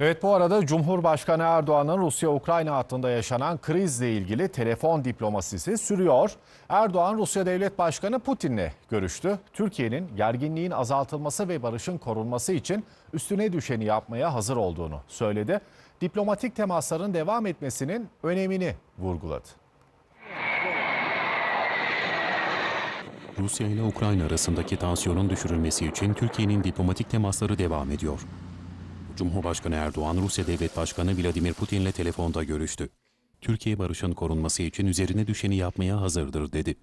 Evet bu arada Cumhurbaşkanı Erdoğan'ın Rusya-Ukrayna hattında yaşanan krizle ilgili telefon diplomasisi sürüyor. Erdoğan Rusya Devlet Başkanı Putin'le görüştü. Türkiye'nin gerginliğin azaltılması ve barışın korunması için üstüne düşeni yapmaya hazır olduğunu söyledi. Diplomatik temasların devam etmesinin önemini vurguladı. Rusya ile Ukrayna arasındaki tansiyonun düşürülmesi için Türkiye'nin diplomatik temasları devam ediyor. Cumhurbaşkanı Erdoğan, Rusya Devlet Başkanı Vladimir Putin ile telefonda görüştü. Türkiye barışın korunması için üzerine düşeni yapmaya hazırdır dedi.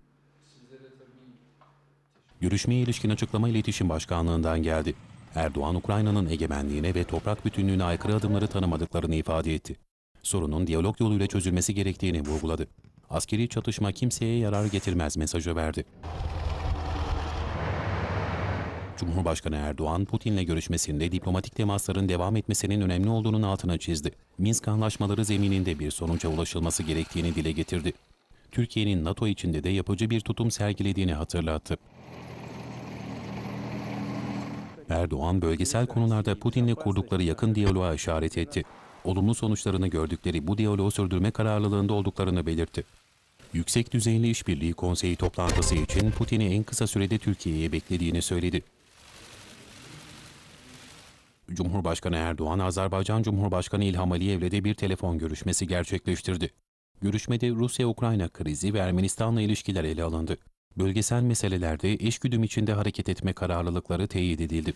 Görüşmeye ilişkin açıklama İletişim Başkanlığı'ndan geldi. Erdoğan, Ukrayna'nın egemenliğine ve toprak bütünlüğüne aykırı adımları tanımadıklarını ifade etti. Sorunun diyalog yoluyla çözülmesi gerektiğini vurguladı. Askeri çatışma kimseye yarar getirmez mesajı verdi. Cumhurbaşkanı Erdoğan, Putin'le görüşmesinde diplomatik temasların devam etmesinin önemli olduğunun altına çizdi. Minsk anlaşmaları zemininde bir sonuca ulaşılması gerektiğini dile getirdi. Türkiye'nin NATO içinde de yapıcı bir tutum sergilediğini hatırlattı. Erdoğan, bölgesel konularda Putin'le kurdukları yakın diyaloğa işaret etti. Olumlu sonuçlarını gördükleri bu diyaloğu sürdürme kararlılığında olduklarını belirtti. Yüksek düzeyli işbirliği konseyi toplantısı için Putin'i en kısa sürede Türkiye'ye beklediğini söyledi. Cumhurbaşkanı Erdoğan, Azerbaycan Cumhurbaşkanı İlham Aliyev'le de bir telefon görüşmesi gerçekleştirdi. Görüşmede Rusya-Ukrayna krizi ve Ermenistan'la ilişkiler ele alındı. Bölgesel meselelerde eşgüdüm içinde hareket etme kararlılıkları teyit edildi.